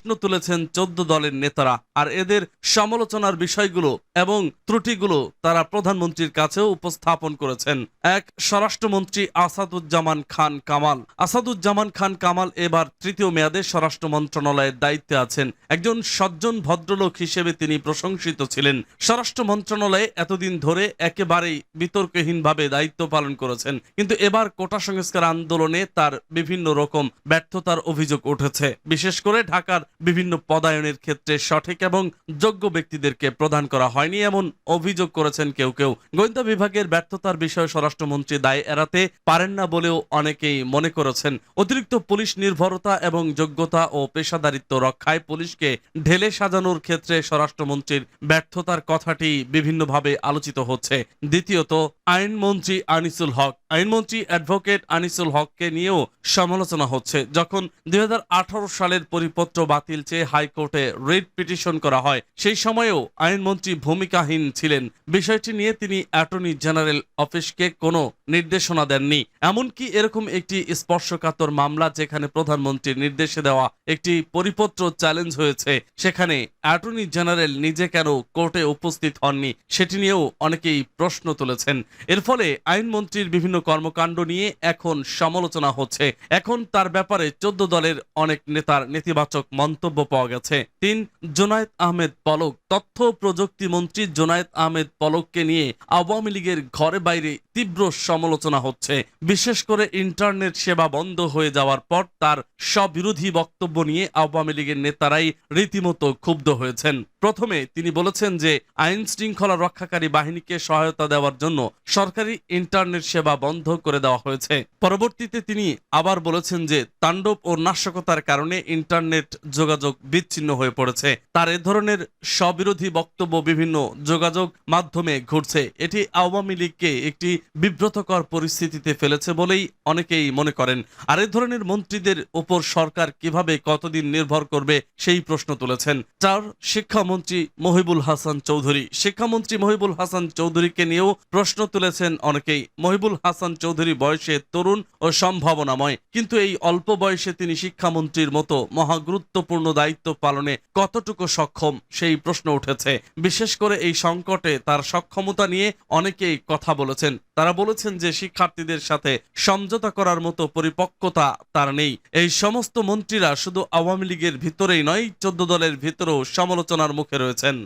প্রশ্ন তুলেছেন চোদ্দ দলের নেতারা। আর এদের সমালোচনার বিষয়গুলো এবং ত্রুটিগুলো তারা প্রধানমন্ত্রীর কাছেও উপস্থাপন করেছেন। এক স্বরাষ্ট্রমন্ত্রী আসাদুজ্জামান খান কামাল। আসাদুজ্জামান খান কামাল এবার তৃতীয় মেয়াদে স্বরাষ্ট্র মন্ত্রণালয়ের দায়িত্বে আছেন। একজন সজ্জন ভদ্রলোক হিসেবে তিনি প্রশংসিত ছিলেন। স্বরাষ্ট্র মন্ত্রণালয়ে এতদিন ধরে একেবারেই বিতর্কহীনভাবে দায়িত্ব পালন করেছেন। কিন্তু এবার কোটা সংস্কার আন্দোলনে তার বিভিন্ন রকম ব্যর্থতার অভিযোগ উঠেছে। বিশেষ করে ঢাকার বিভিন্ন পদায়নের ক্ষেত্রে সঠিক এবং যোগ্য ব্যক্তিদেরকে প্রদান করা হয়নি এমন অভিযোগ করেছেন কেউ কেউ। গোয়েন্দা বিভাগের ব্যর্থতার বিষয়ে স্বরাষ্ট্রমন্ত্রী দায় এড়াতে পারেন না বলেও অনেকেই মনে করেছেন। অতিরিক্ত পুলিশ নির্ভরতা এবং যোগ্যতা ও পেশাদারিত্ব রক্ষায় পুলিশকে ঢেলে সাজানোর ক্ষেত্রে স্বরাষ্ট্রমন্ত্রীর ব্যর্থতার কথাটি বিভিন্নভাবে আলোচিত হচ্ছে। দ্বিতীয়ত, আইনমন্ত্রী আনিসুল হক আইনমন্ত্রী অ্যাডভোকেট আনিসুল হককে নিয়েও সমালোচনা হচ্ছে। যখন দুই হাজার আঠারো সালের পরিপত্র বাতিল চেয়ে হাইকোর্টে রিট পিটিশন করা হয়, সেই সময়েও আইনমন্ত্রী ভূমিকাহীন ছিলেন। বিষয়টি নিয়ে তিনি অ্যাটর্নি জেনারেল অফিসকে কোনো নির্দেশনা দেননি। এমনকি এরকম একটি স্পর্শকাতর মামলা যেখানে প্রধানমন্ত্রীর নির্দেশে দেওয়া একটি পরিপত্র চ্যালেঞ্জ হয়েছে, সেখানে অ্যাটর্নি জেনারেল নিজে কেন কোর্টে উপস্থিত হননি, সেটি নিয়েও অনেকেই প্রশ্ন তুলেছেন। এর ফলে আইনমন্ত্রীর বিভিন্ন কর্মকাণ্ড নিয়ে এখন সমালোচনা হচ্ছে। এখন তার ব্যাপারে চোদ্দ দলের অনেক নেতার নেতিবাচক মন্তব্য পাওয়া গেছে। তিন, জোনায়েদ আহমেদ পলক। তথ্য প্রযুক্তি মন্ত্রী জোনায়েদ আহমেদ পলককে নিয়ে আওয়ামী লীগের ঘরে বাইরে তীব্র সমালোচনা হচ্ছে। বিশেষ করে ইন্টারনেট সেবা বন্ধ হয়ে যাওয়ার পর তার স্ববিরোধী বক্তব্য নিয়ে আওয়ামী লীগের নেতারাই রীতিমতো ক্ষুব্ধ হয়েছেন। প্রথমে তিনি বলেছেন যে আইন শৃঙ্খলা রক্ষাকারী বাহিনীকে সহায়তা দেওয়ার জন্য সরকারি ইন্টারনেট সেবা করে দেওয়া হয়েছে। পরবর্তীতে তিনি আবার বলেছেন যে, তাণ্ডব ও নাশকতার কারণে ইন্টারনেট যোগাযোগ বিচ্ছিন্ন হয়ে পড়েছে। তার এ ধরনের স্ববিরোধী বক্তব্য বিভিন্ন যোগাযোগ মাধ্যমে ঘুরছে। এটি আওয়ামী লীগকে একটি বিব্রতকর পরিস্থিতিতে ফেলেছে বলেই অনেকেই মনে করেন। আর এ ধরনের মন্ত্রীদের উপর সরকার কীভাবে কতদিন নির্ভর করবে সেই প্রশ্ন তুলেছেন। চার শিক্ষামন্ত্রী মহিবুল হাসান চৌধুরী। শিক্ষামন্ত্রী মহিবুল হাসান চৌধুরীকে নিয়েও প্রশ্ন তুলেছেন অনেকেই। মহিবুল হাসান চৌধুরী বয়সে তরুণ ও সম্ভাবনাময়। কিন্তু এই অল্প বয়সে তিনি শিক্ষামন্ত্রীর মতো মহাগুরুত্বপূর্ণ দায়িত্ব পালনে কতটুকু সক্ষম সেই প্রশ্ন উঠেছে। বিশেষ করে এই সংকটে তার সক্ষমতা নিয়ে অনেকেই কথা বলেছেন। তারা বলেছেন যে শিক্ষার্থীদের সাথে সমঝোতা করার মতো পরিপক্কতা তার নেই। এই সমস্ত মন্ত্রীরা শুধু আওয়ামী লীগের ভিতরেই নয়, চোদ্দ দলের ভিতরেও সমালোচনার মুখে রয়েছেন।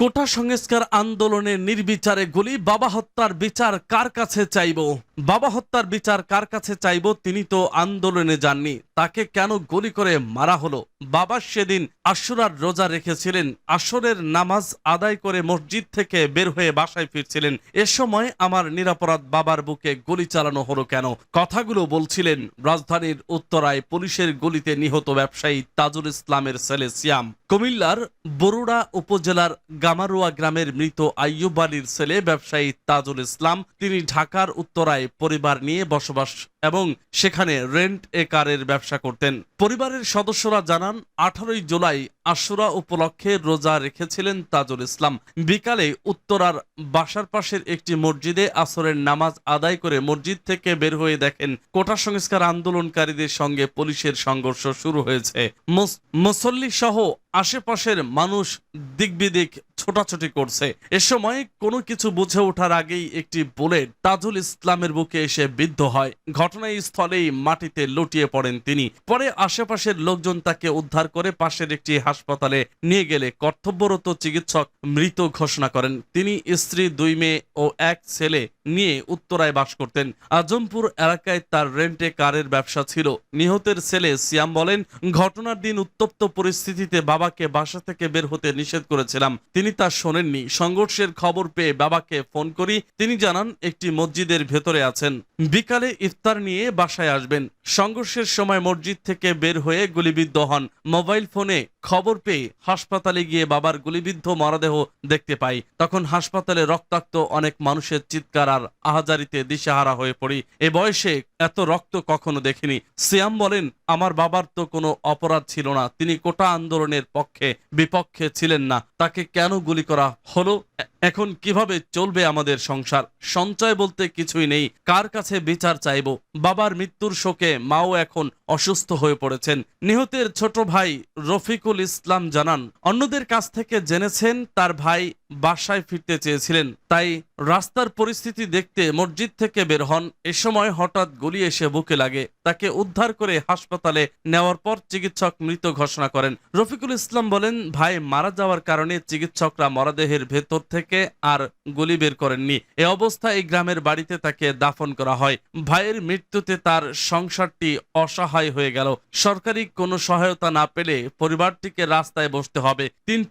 কোটা সংস্কার আন্দোলনের নির্বিচারে গুলি, বাবা হত্যার বিচার কার কাছে চাইব? বাবা হত্যার বিচার কার কাছে চাইব? তিনি তো আন্দোলনে যাননি। তাকে কেন গুলি করে মারা হলো? বাবা সেদিন আশুরার রোজা রেখেছিলেন। আসরের নামাজ আদায় করে মসজিদ থেকে বের হয়ে বাসায় ফিরছিলেন। এ সময় আমার নিরাপরাধ বাবার বুকে গুলি চালানো হলো কেন? কথাগুলো বলছিলেন রাজধানীর উত্তরায় পুলিশের গুলিতে নিহত ব্যবসায়ী তাজুল ইসলামের ছেলে সিয়াম। কুমিল্লার বরুড়া উপজেলার গামারুয়া গ্রামের মৃত আইয়ুব আলীর ছেলে ব্যবসায়ী তাজুল ইসলাম। তিনি ঢাকার উত্তরায় পরিবার নিয়ে বসবাস এবং সেখানে রেন্ট এ কারের ব্যবসা করতেন। পরিবারের সদস্যরা জানান, আঠারোই জুলাই আশুরা উপলক্ষে রোজা রেখেছিলেন তাজুল ইসলাম। বিকালে উত্তরার বাসার পাশের একটি মসজিদে আসরের নামাজ আদায় করে মসজিদ থেকে বের হয়ে দেখেন কোটা সংস্কার আন্দোলনকারীদের সঙ্গে পুলিশের সংঘর্ষ শুরু হয়েছে। মুস- মুসল্লি সহ আশেপাশের মানুষ দিকবিদিক ছোটাছুটি করছে। এ সময় কোনো কিছু বুঝে ওঠার আগেই একটি বুলেট তাজুল ইসলামের বুকে এসে বিদ্ধ হয়। ঘটনাস্থলেই মাটিতে লুটিয়ে পড়েন তিনি। পরে আশেপাশের লোকজন তাকে উদ্ধার করে পাশের একটি হাসপাতালে নিয়ে গেলে কর্তব্যরত চিকিৎসক মৃত ঘোষণা করেন। তিনি স্ত্রী, দুই মেয়ে ও এক ছেলে নিয়ে উত্তরায় বাস করতেন। আজমপুর এলাকায় তার রেন্টে কারের ব্যবসা ছিল। নিহতের ছেলে সিয়াম বলেন, ঘটনার দিন উত্তপ্ত পরিস্থিতিতে বাবাকে বাসা থেকে বের হতে নিষেধ করেছিলাম। তিনি তা শোনেননি। সংঘর্ষের খবর পেয়ে বাবাকে ফোন করি। তিনি জানান, একটি মসজিদের ভেতরে আছেন। বিকালে ইফতার নিয়ে বাসায় আসবেন। সংঘর্ষের সময় মসজিদ থেকে বের হয়ে গুলিবিদ্ধ হন। মোবাইল ফোনে খবর পেয়ে হাসপাতালে গিয়ে বাবার গুলিবিদ্ধ মরদেহ দেখতে পাই। তখন হাসপাতালে রক্তাক্ত অনেক মানুষের চিৎকার আর আহাজারিতে দিশেহারা হয়ে পড়ি। এ বয়সে এত রক্ত কখনো দেখিনি। সিয়াম বলেন, আমার বাবার তো কোনো অপরাধ ছিল না। তিনি কোটা আন্দোলনের পক্ষে বিপক্ষে ছিলেন না। তাকে কেন গুলি করা হলো? এখন কীভাবে চলবে আমাদের সংসার? সঞ্চয় বলতে কিছুই নেই। কার কাছে বিচার চাইব? বাবার মৃত্যুর শোকে মাও এখন অসুস্থ হয়ে পড়েছেন। নিহতের ছোট ভাই রফিকুল ইসলাম জানান অন্যদের কাছ থেকে জেনেছেন তার ভাই বাসায় ফিরতে চেয়েছিলেন। তাই রাস্তার পরিস্থিতি দেখতে মসজিদ থেকে বের হন। এ সময় হঠাৎ গুলি এসে বুকে লাগে। তাকে উদ্ধার করে হাসপাতালে নেওয়ার পর চিকিৎসক মৃত ঘোষণা করেন। রফিকুল ইসলাম বলেন, ভাই, মারা যাওয়ার কারণে চিকিৎসকরা মরদেহের ভেতর থেকে আর গুলি বের করেননি। এ অবস্থায় এই গ্রামের বাড়িতে তাকে দাফন করা হয়। ভাইয়ের মৃত্যুতে তার সংসারটি অসহায় হয়ে গেল। সরকারি কোনো সহায়তা না পেলে পরিবারটিকে রাস্তায় বসতে হবে। তিন